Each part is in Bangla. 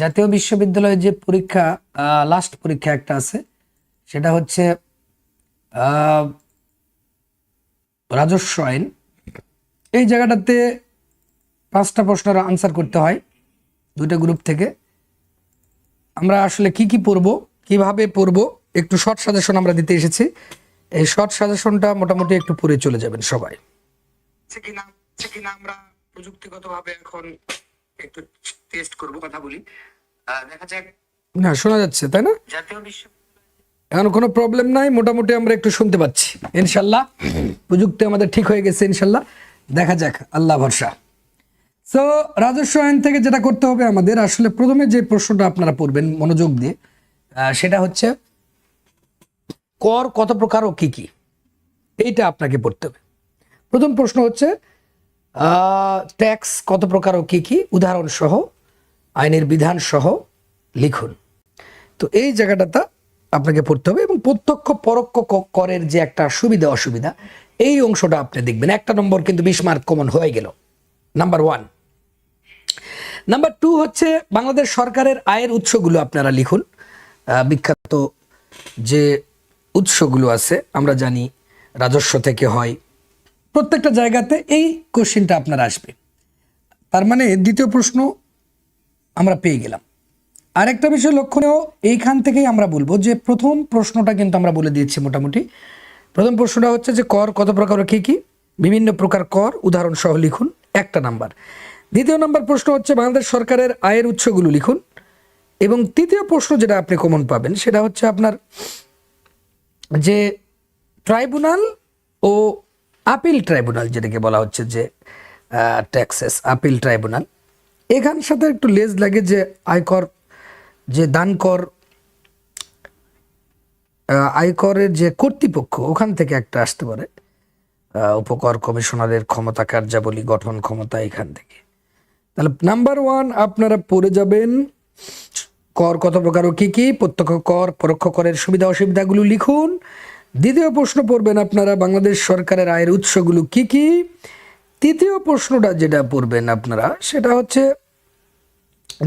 জাতীয় বিশ্ববিদ্যালয়ে যে পরীক্ষা লাস্ট পরীক্ষা একটা আছে, সেটা হচ্ছে রাজস্ব আইন। এই জায়গাটাতে পাঁচটা প্রশ্নের আনসার করতে হয়, দুইটা গ্রুপ থেকে। আমরা আসলে কি কি পড়ব, কীভাবে পড়ব, একটু শর্ট সাজেশন আমরা দিতে এসেছি। এই শর্ট সাজেশনটা মোটামুটি একটু পড়ে চলে যাবেন সবাই। আমরা প্রযুক্তিগতভাবে এখন একটু টেস্ট করব কথা বলি। দেখা যাক। না শোনা যাচ্ছে তাই না? জাতীয় বিশ্ব এখন কোনো প্রবলেম নাই মোটামুটি আমরা একটু শুনতে পাচ্ছি ইনশাল্লাহ। প্রযুক্তি আমাদের ঠিক হয়ে গেছে ইনশাল্লাহ। দেখা যাক আল্লাহ ভরসা। সো রাজস্ব আইন থেকে যেটা করতে হবে আমাদের আসলে প্রথমে যে প্রশ্নটা আপনারা পড়বেন মনোযোগ দিয়ে সেটা হচ্ছে কর কত প্রকার ও কি কি? এইটা আপনাকে পড়তে হবে। প্রথম প্রশ্ন হচ্ছে ট্যাক্স কত প্রকার ও কি কি? উদাহরণ সহ আইনের বিধান সহ লিখুন। তো এই জায়গাটাতে আপনাকে পড়তে হবে এবং প্রত্যক্ষ পরোক্ষ করের যে একটা সুবিধা, অসুবিধা, এই অংশটা আপনি দেখবেন। একটা নম্বর কিন্তু বিশ মার্ক কমন হয়ে গেল। নাম্বার ওয়ান নাম্বার টু হচ্ছে বাংলাদেশ সরকারের আয়ের উৎসগুলো আপনারা লিখুন। বিখ্যাত যে উৎসগুলো আছে, আমরা জানি রাজস্ব থেকে হয় প্রত্যেকটা জায়গাতে এই কোশ্চিনটা আপনার আসবে। তার মানে দ্বিতীয় প্রশ্ন আমরা পেয়ে গেলাম। আরেকটা বিষয় লক্ষণীয়, এইখান থেকেই আমরা বলব যে প্রথম প্রশ্নটা কিন্তু আমরা বলে দিয়েছি মোটামুটি। প্রথম প্রশ্নটা হচ্ছে যে কর কত প্রকার কী কী? বিভিন্ন প্রকার কর উদাহরণ সহ লিখুন, একটা নাম্বার। দ্বিতীয় নাম্বার প্রশ্ন হচ্ছে বাংলাদেশ সরকারের আয়ের উৎসগুলো লিখুন। এবং তৃতীয় প্রশ্ন যেটা আপনি কমন পাবেন, সেটা হচ্ছে আপনার যে ট্রাইব্যুনাল ও আপিল ট্রাইব্যুনাল যেটাকে বলা হচ্ছে যে ট্যাক্সেস আপিল ট্রাইব্যুনাল এখান সাথে একটু লেজ লাগে যে আয়কর, যে দান কর আয়করের যে কর্তৃপক্ষ ওখান থেকে একটা আসতে পারে উপকর কমিশনারের ক্ষমতা কার্যাবলী, গঠন ক্ষমতা এখান থেকে। তাহলে নাম্বার ওয়ান, আপনারা পড়ে যাবেন, কর কত প্রকার ও কি কি, প্রত্যক্ষ কর, পরোক্ষ করের সুবিধা অসুবিধাগুলো লিখুন। দ্বিতীয় প্রশ্ন পড়বেন আপনারা, বাংলাদেশ সরকারের আয়ের উৎসগুলো কি কি? তৃতীয় প্রশ্নটা যেটা পড়বেন আপনারা, সেটা হচ্ছে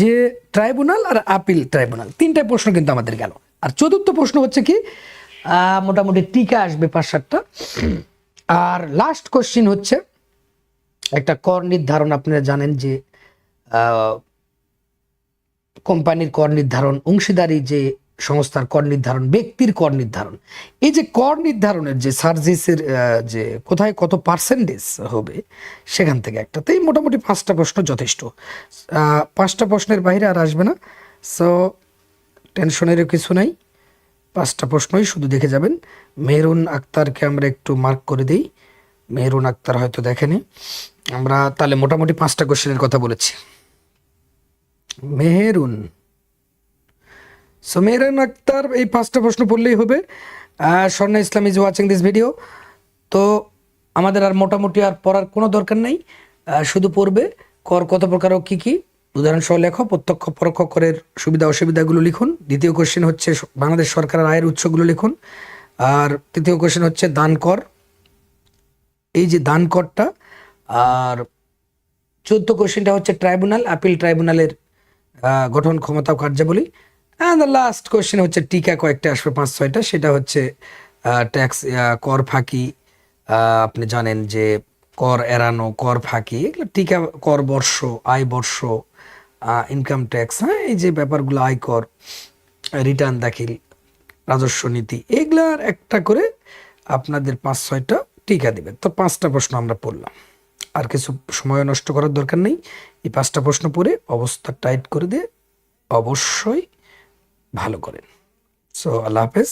যে ট্রাইব্যুনাল আর আপিল ট্রাইব্যুনাল, তিনটা প্রশ্ন কিন্তু আমাদের গেল। আর চতুর্থ প্রশ্ন হচ্ছে কি মোটামুটি টিকা আসবে পাঁচ সাতটা। আর লাস্ট কোশ্চিন হচ্ছে, একটা কর নির্ধারণ, আপনারা জানেন যে কোম্পানির কর নির্ধারণ, অংশীদারি যে সংস্থার কর নির্ধারণ, ব্যক্তির কর নির্ধারণ। এই যে কর নির্ধারণের যে সার্ভিসের যে কোথায় কত পার্সেন্টেজ হবে, সেখান থেকে একটা তো এই মোটামুটি পাঁচটা প্রশ্ন যথেষ্ট। পাঁচটা প্রশ্নের বাইরে আর আসবে না। সো টেনশনেরও কিছু নাই। পাঁচটা প্রশ্নই শুধু দেখে যাবেন। মেহরুন আক্তারকে আমরা একটু মার্ক করে দিই। মেহরুন আক্তার হয়তো দেখেনি। আমরা তাহলে মোটামুটি পাঁচটা কোশ্চেনের কথা বলেছি। মেহেরুন সো মেহরুন আক্তার, এই পাঁচটা প্রশ্ন পড়লেই হবে। Swarna Islam is watching this video তো আমাদের আর মোটামুটি আর পড়ার কোনো দরকার নেই। শুধু পড়বে। কর কত প্রকার ও কী কী। উদাহরণসহ লেখো প্রত্যক্ষ, পরোক্ষ করের সুবিধা, অসুবিধাগুলো লিখুন। দ্বিতীয় কোশ্চেন হচ্ছে বাংলাদেশ সরকারের আয়ের উৎসগুলো লিখুন। আর তৃতীয় কোশ্চেন হচ্ছে দান কর। এই যে দান করটা, আর চোদ্দ কোশ্চেনটা হচ্ছে ট্রাইব্যুনাল আপিল ট্রাইব্যুনালের গঠন ক্ষমতা ও কার্যাবলী। অ্যান্ড দ্য লাস্ট কোশ্চেন হচ্ছে, টিকা কয়েকটা আসবে, পাঁচ, ছয়টা। সেটা হচ্ছে ট্যাক্স কর ফাঁকি। আপনি জানেন যে কর এড়ানো, কর ফাঁকি, এগুলো টিকা, কর বর্ষ, আয় বর্ষ ইনকাম ট্যাক্স হ্যাঁ এই যে ব্যাপারগুলো আয়কর রিটার্ন দাখিল, রাজস্ব নীতি, এগুলার একটা করে আপনাদের পাঁচ, ছয়টা টিকা দিবেন। তো পাঁচটা প্রশ্ন আমরা পড়লাম। আর কিছু সময় নষ্ট করার দরকার নেই। এই পাঁচটা প্রশ্ন পড়ে অবস্থা টাইট করে দিয়ে অবশ্যই ভালো করেন। সো, আল্লাহ হাফেজ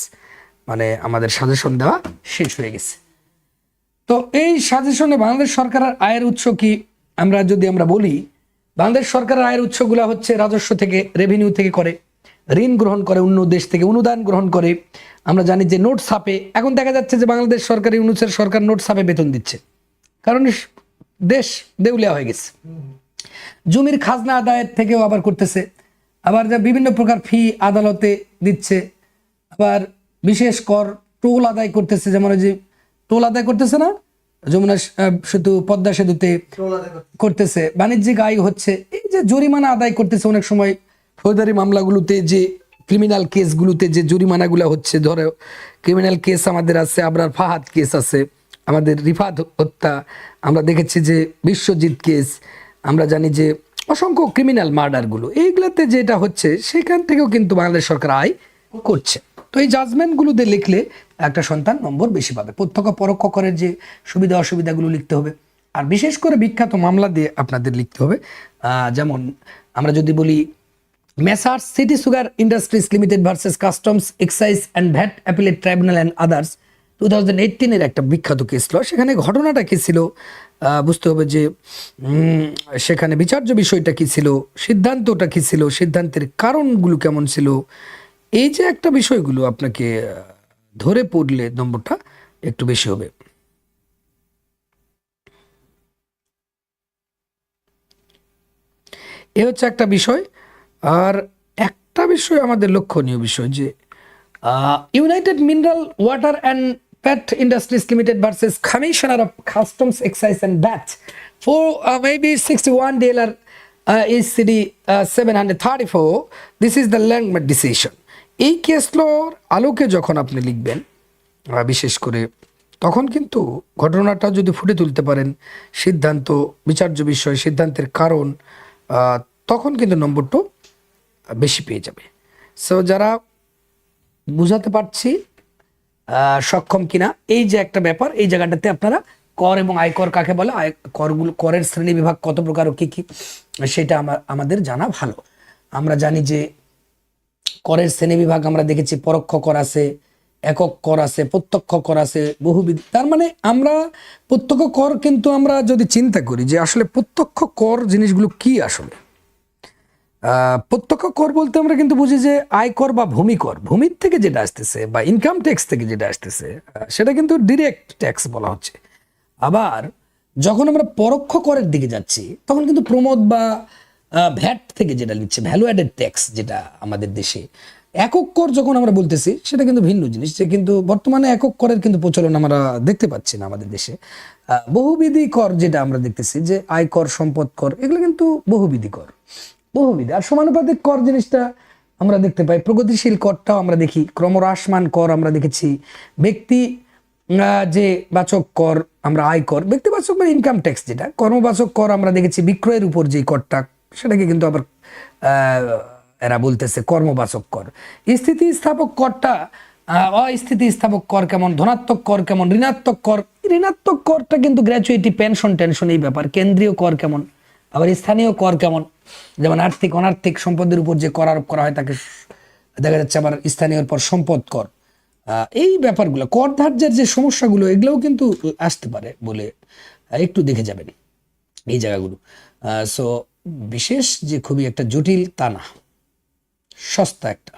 মানে আমাদের সাজেশন দেওয়া শেষ হয়ে গেছে। তো এই সাজেশনে বাংলাদেশ সরকারের আয়ের উৎস কি? আমরা যদি আমরা বলি, বাংলাদেশ সরকারের আয়ের উৎসগুলো হচ্ছে রাজস্ব থেকে রেভিনিউ থেকে করে, ঋণ গ্রহণ করে অন্য দেশ থেকে, অনুদান গ্রহণ করে। আমরা জানি যে নোট ছাপে, এখন দেখা যাচ্ছে যে বাংলাদেশ সরকারি, ইউনুসের সরকার নোট ছাপে বেতন দিচ্ছে। কারণ দেশ দেউলিয়া হয়ে গেছে। জমির খাজনা আদায়ের থেকেও আবার করতেছে। আবার যা বিভিন্ন প্রকার ফি আদালতে দিচ্ছে আবার বিশেষ কর টোল আদায় করতেছে যেমন ওই যে টোল আদায় করতেছে না? যমুনা সেতু পদ্মা সেতুতে করতেছে। বাণিজ্যিক আয় হচ্ছে এই যে জরিমানা আদায় করতেছে অনেক সময় ফৌজদারি মামলাগুলোতে যে ক্রিমিনাল কেসগুলোতে যে জরিমানাগুলো হচ্ছে ধরো ক্রিমিনাল কেস আমাদের আছে আবরার ফাহাদ কেস আছে আমাদের রিফাত হত্যা আমরা দেখেছি যে বিশ্বজিৎ কেস আমরা জানি যে অসংখ্য ক্রিমিনাল মার্ডারগুলো এইগুলোতে যেটা হচ্ছে, সেখান থেকেও কিন্তু বাংলাদেশ সরকার আয় করছে। তো এই জাজমেন্টগুলোতে লিখলে একটা সন্তান নম্বর বেশি পাবে। প্রত্যক্ষ পরোক্ষ করের যে সুবিধা, অসুবিধাগুলো লিখতে হবে। আর বিশেষ করে বিখ্যাত মামলা দিয়ে আপনাদের লিখতে হবে। যেমন আমরা যদি বলি messrs city sugar industries limited versus customs excise and VAT appellate tribunal and others two thousand এইটিনের একটা বিখ্যাত কেস ছিল। সেখানে ঘটনাটা কী ছিল? বুঝতে হবে যে সেখানে বিচার্য বিষয়টা কী ছিল? সিদ্ধান্তটা কী ছিল? সিদ্ধান্তের কারণগুলো কেমন ছিল? এই যে একটা বিষয়গুলো আপনাকে ধরে পড়লে নম্বরটা একটু বেশি হবে। এ হচ্ছে একটা বিষয়। আর একটা বিষয় আমাদের লক্ষণীয় বিষয় যে United mineral water and limited versus commissioner of customs excise and VAT four maybe sixty one DLR is CD seven hundred thirty four this is the landmark decision এই কেসলোর আলোকে যখন আপনি লিখবেন বিশেষ করে, তখন কিন্তু ঘটনাটা যদি ফুটে তুলতে পারেন, সিদ্ধান্ত, বিচার্য বিষয়, সিদ্ধান্তের কারণ তখন কিন্তু নম্বরটা বেশি পেয়ে যাবে। সো যারা বুঝাতে পারছি সক্ষম কিনা? এই যে একটা ব্যাপার, এই জায়গাটাতে আপনারা কর এবং আয়কর কাকে বলে, আয়, করগুলো, করের শ্রেণি বিভাগ কত প্রকার ও কী কী, সেটা আমার আমাদের জানা ভালো। আমরা জানি যে করের শ্রেণি বিভাগ আমরা দেখেছি, পরোক্ষ কর আছে, একক কর আছে, প্রত্যক্ষ কর আছে, বহুবিধ, তার মানে আমরা প্রত্যক্ষ কর কিন্তু আমরা যদি চিন্তা করি যে আসলে প্রত্যক্ষ কর জিনিসগুলো কি আসলে? প্রত্যক্ষ কর বলতে আমরা কিন্তু বুঝি যে আয়কর বা ভূমি কর। ভূমির থেকে যেটা আসতেছে বা ইনকাম ট্যাক্স থেকে যেটা আসতেছে সেটা কিন্তু ডিরেক্ট ট্যাক্স বলা হচ্ছে। আবার যখন আমরা পরোক্ষ করের দিকে যাচ্ছি, তখন কিন্তু প্রমোদ বা ভ্যাট থেকে যেটা নিচ্ছে ভ্যালু অ্যাডেড ট্যাক্স যেটা আমাদের দেশে, একক কর যখন আমরা বলতেছি, সেটা কিন্তু ভিন্ন জিনিস। যে কিন্তু বর্তমানে একক করের কিন্তু প্রচলন আমরা দেখতে পাচ্ছি না আমাদের দেশে। বহুবিধি কর যেটা আমরা দেখতেছি, যে আয়কর সম্পদ কর, এগুলো কিন্তু বহুবিধি কর। বহুবিধ। আর সমানুপাতিক কর জিনিসটা আমরা দেখতে পাই। প্রগতিশীল করটাও আমরা দেখি। ক্রমহ্রাসমান কর আমরা দেখেছি। ব্যক্তি যে বাচক কর আমরা আয় কর, ব্যক্তিবাচক বা ইনকাম ট্যাক্স যেটা, কর্মবাচক কর আমরা দেখেছি। বিক্রয়ের উপর যে করটা, সেটাকে কিন্তু আবার এরা বলতেছে কর্মবাচক কর। স্থিতিস্থাপক করটা অস্থিতিস্থাপক কর কেমন, ধনাত্মক কর কেমন, ঋণাত্মক কর ঋণাত্মক করটা কিন্তু গ্র্যাচুইটি পেনশন টেনশন এই ব্যাপার। কেন্দ্রীয় কর কেমন আবার স্থানীয় কর কেমন? যেমন আর্থিক, অনার্থিক সম্পদের উপর যে কর আরোপ করা হয়, তাকে দেখা যাচ্ছে আবার স্থানীয়র পর সম্পদ কর। এই ব্যাপারগুলো, কর ধার্যের যে সমস্যাগুলো, এগুলোও কিন্তু আসতে পারে বলে একটু দেখে যাবেন এই জায়গাগুলো। সো বিশেষ যে খুবই একটা জটিল তা না, সস্তা একটা।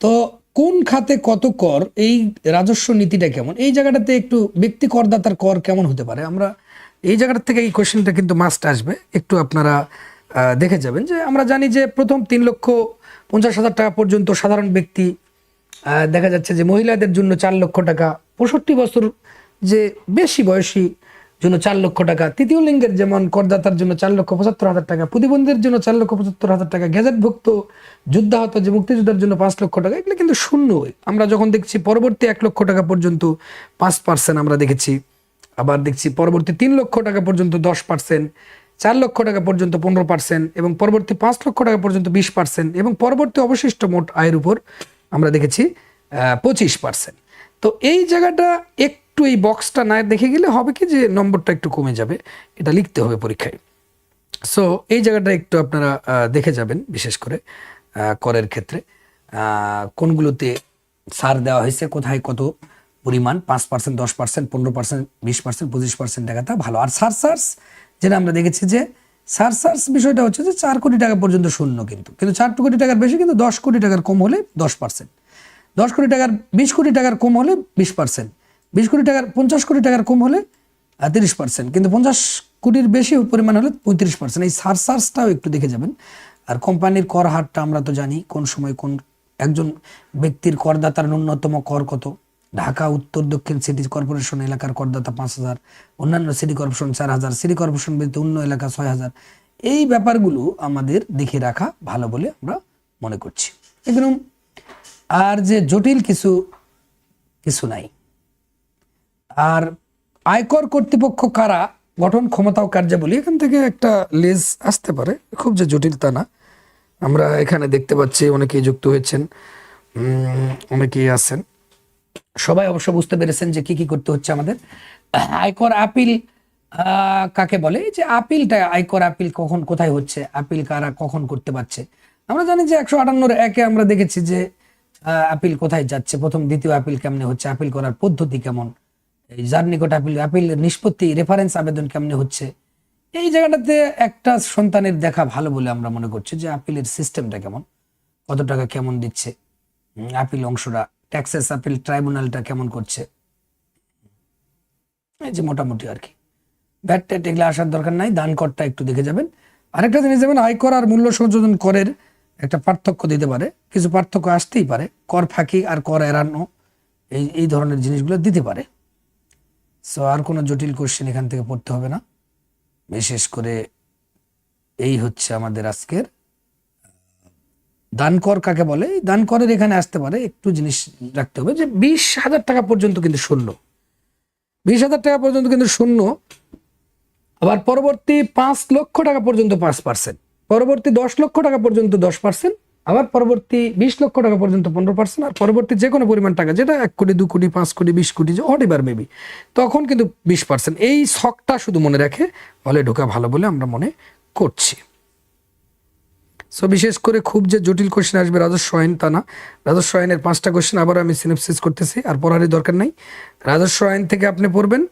তো কোন খাতে কত কর, এই রাজস্ব নীতিটা কেমন? এই জায়গাটাতে একটু ব্যক্তি করদাতার কর কেমন হতে পারে? আমরা এই জায়গাটা থেকে এই কোশ্চেনটা কিন্তু মাস্ট আসবে। একটু আপনারা দেখে যাবেন যে আমরা জানি যে প্রথম তিন লক্ষ পঞ্চাশ হাজার টাকা পর্যন্ত সাধারণ ব্যক্তি দেখা যাচ্ছে যে মহিলাদের জন্য চার লক্ষ টাকা, পঁয়ষট্টি বছর যে বেশি বয়সী জন্য চার লক্ষ টাকা, তৃতীয় লিঙ্গের যেমন করদাতার জন্য চার লক্ষ পঁচাত্তর হাজার টাকা, প্রতিবন্ধীদের জন্য চার লক্ষ পঁচাত্তর হাজার টাকা, গ্যাজেটভুক্ত যুদ্ধাহত যে মুক্তিযোদ্ধার জন্য পাঁচ লক্ষ টাকা, এগুলো কিন্তু শূন্য। আমরা যখন দেখছি পরবর্তী এক লক্ষ টাকা পর্যন্ত পাঁচ পার্সেন্ট আমরা দেখেছি। আবার দেখছি পরবর্তী তিন লক্ষ টাকা পর্যন্ত দশ পার্সেন্ট, চার লক্ষ টাকা পর্যন্ত পনেরো পার্সেন্ট এবং পরবর্তী পাঁচ লক্ষ টাকা পর্যন্ত বিশ পার্সেন্ট এবং পরবর্তী অবশিষ্ট মোট আয়ের উপর আমরা দেখেছি পঁচিশ পার্সেন্ট। তো এই জায়গাটা একটু এই বক্সটা না দেখে গেলে হবে কি যে নম্বরটা একটু কমে যাবে, এটা লিখতে হবে পরীক্ষায়। সো এই জায়গাটা একটু আপনারা দেখে যাবেন বিশেষ করে করের ক্ষেত্রে কোনগুলোতে ছাড় দেওয়া হয়েছে, কোথায় কত পরিমাণ পাঁচ পার্সেন্ট দশ পার্সেন্ট পনেরো পার্সেন্ট বিশ পার্সেন্ট পঁচিশ পার্সেন্ট টাকাটা ভালো। আর সার সার্স, যেটা আমরা দেখেছি যে সার সার্স বিষয়টা হচ্ছে যে চার কোটি টাকা পর্যন্ত শূন্য কিন্তু। কিন্তু চার কোটি টাকার বেশি কিন্তু দশ কোটি টাকার কম হলে দশ পার্সেন্ট দশ কোটি টাকার, বিশ কোটি টাকার কম হলে বিশ পার্সেন্ট বিশ কোটি টাকার, পঞ্চাশ কোটি টাকার কম হলে তিরিশ পার্সেন্ট কিন্তু পঞ্চাশ কোটির বেশি পরিমাণ হলে পঁয়ত্রিশ পার্সেন্ট এই সার সার্সটাও একটু দেখে যাবেন। আর কোম্পানির কর হারটা আমরা তো জানি কোন সময় কোন একজন ব্যক্তির করদাতার ন্যূনতম কর কত। ঢাকা, উত্তর, দক্ষিণ সিটি কর্পোরেশন এলাকার করদাতা পাঁচ হাজার, অন্যান্য সিটি কর্পোরেশন চার হাজার, সিটি কর্পোরেশন ব্যতীত অন্য এলাকা ছয় হাজার। এই ব্যাপারগুলো আমাদের দেখে রাখা ভালো বলে আমরা মনে করছি। একদম আর যে জটিল কিছু কিছু নাই। আর আয়কর কর্তৃপক্ষ কারা, গঠন ক্ষমতা ও কার্যাবলী, এখান থেকে একটা লেজ আসতে পারে। খুব যে জটিল তা না। আমরা এখানে দেখতে পাচ্ছি, অনেকেই যুক্ত হয়েছেন অনেকেই আছেন। সবাই অবশ্য বুঝতে পেরেছেন যে কি কি করতে হচ্ছে আমাদের। আয়কর আপিল কাকে বলে? যে আপিলটা, আয়কর আপিল কখন, কোথায় হচ্ছে? আপিল কারা কখন করতে পারছে? আমরা জানি যে একশো আটান্নর একে আমরা দেখেছি যে আপিল কোথায় যাচ্ছে, প্রথম, দ্বিতীয় আপিল কেমনে হচ্ছে, আপিল করার পদ্ধতি কেমন? এই যার নিকট আপিল আপিল নিষ্পত্তি রেফারেন্স আবেদন কেমনে হচ্ছে? এই জায়গাটাতে একটা সন্তানের দেখা ভালো বলে আমরা মনে করছি যে আপিলের সিস্টেমটা কেমন, কত টাকা কেমন দিচ্ছে আপিল অংশটা ট্যাক্সেস আপিল ট্রাইব্যুনালটা কেমন করছে? এই যে মোটামুটি আর কি। ব্যাট ট্যাট এগুলো আসার দরকার নাই, দান করটা একটু দেখে যাবেন। আরেকটা জিনিস যাবেন আয়কর আর মূল্য সংযোজন করের একটা পার্থক্য দিতে পারে। কিছু পার্থক্য আসতেই পারে, কর ফাঁকি আর কর এড়ানো, এই এই ধরনের জিনিসগুলো দিতে পারে। সো আর কোনো জটিল কোশ্চেন এখান থেকে পড়তে হবে না। বিশেষ করে এই হচ্ছে আমাদের আজকের দান কর কাকে বলে? দান করের এখানে আসতে পারে, একটু জিনিস রাখতে হবে যে বিশ হাজার টাকা পর্যন্ত কিন্তু শূন্য। বিশ হাজার টাকা পর্যন্ত কিন্তু শূন্য, আবার পরবর্তী পাঁচ লক্ষ টাকা পর্যন্ত পাঁচ পার্সেন্ট পরবর্তী দশ লক্ষ টাকা পর্যন্ত দশ পার্সেন্ট আবার পরবর্তী বিশ লক্ষ টাকা পর্যন্ত পনেরো পার্সেন্ট আর পরবর্তী যে কোনো পরিমাণ টাকা, যেটা এক কোটি, দু কোটি, পাঁচ কোটি, বিশ কোটি, যে হোয়াট এভার মেবি তখন কিন্তু বিশ পার্সেন্ট এই শখটা শুধু মনে রাখে, হলে ঢোকা ভালো বলে আমরা মনে করছি। সো বিশেষ করে খুব যে জটিল কোশ্চেন আসবে, রাজস্ব আইন তা না। রাজস্ব আইনের পাঁচটা কোশ্চেন আবার আমি সিনেপসিস করতেছি, আর পড়ারই দরকার নাই। রাজস্ব আইন থেকে আপনি পড়বেন,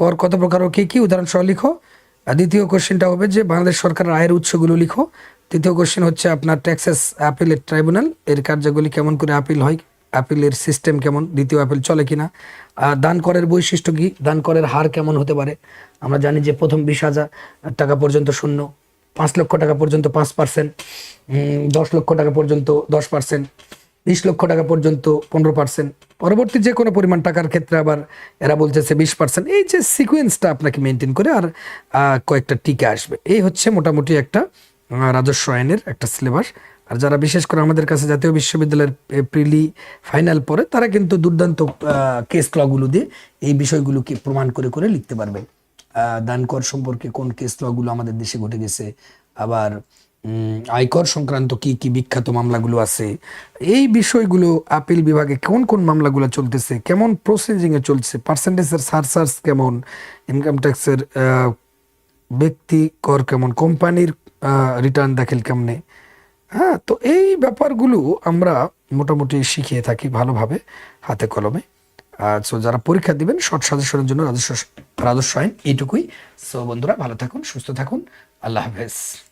কর কত প্রকার ও কী কী উদাহরণ সহ লিখো দ্বিতীয় কোশ্চেনটা হবে যে, বাংলাদেশ সরকারের আয়ের উৎসগুলো লিখো। তৃতীয় কোশ্চেন হচ্ছে আপনার ট্যাক্সেস আপিলের ট্রাইব্যুনাল এর কার্যাবলী কেমন করে আপিল হয় আপিলের সিস্টেম কেমন, দ্বিতীয় আপিল চলে কিনা। আর দান করের বৈশিষ্ট্য কি, দান করের হার কেমন হতে পারে? আমরা জানি যে প্রথম বিশ হাজার টাকা পর্যন্ত শূন্য। পাঁচ লক্ষ টাকা পর্যন্ত পাঁচ পার্সেন্ট দশ লক্ষ টাকা পর্যন্ত দশ পার্সেন্ট, বিশ লক্ষ টাকা পর্যন্ত পনেরো পার্সেন্ট। পরবর্তী যে কোনো পরিমাণ টাকার ক্ষেত্রে আবার এরা বলতেছে বিশ পার্সেন্ট। এই যে সিকোয়েন্সটা আপনাকে মেনটেন করে আর কয়েকটা টিকা আসবে। এই হচ্ছে মোটামুটি একটা রাজস্ব আইনের একটা সিলেবাস আর যারা বিশেষ করে আমাদের কাছে জাতীয় বিশ্ববিদ্যালয়ের প্রিলি ফাইনাল পড়ে, তারা কিন্তু দুর্দান্ত কেস লগুলো দিয়ে এই বিষয়গুলোকে প্রমাণ করে করে লিখতে পারবেন আহ, দান কর সম্পর্কে কোন কেস লগুলো আমাদের দেশে ঘটে গেছে? আবার আয়কর সংক্রান্ত কি কি বিখ্যাত মামলাগুলো আছে? এই বিষয়গুলো আপিল বিভাগে কোন কোন মামলাগুলো চলতেছে? কেমন প্রসেসিং এ চলছে? পার্সেন্টেজের সারচার্জ কেমন? ইনকাম ট্যাক্সের ব্যক্তি কর কেমন? কোম্পানির রিটার্ন দাখিল কেমনে? হ্যাঁ তো এই ব্যাপারগুলো আমরা মোটামুটি শিখিয়ে থাকি ভালোভাবে হাতে কলমে। সো যারা পরীক্ষা দিবেন, সৎ সাজেশনের জন্য রাজস্ব রাজস্ব আইন এইটুকুই। সো বন্ধুরা, ভালো থাকুন, সুস্থ থাকুন। আল্লাহ হাফেজ।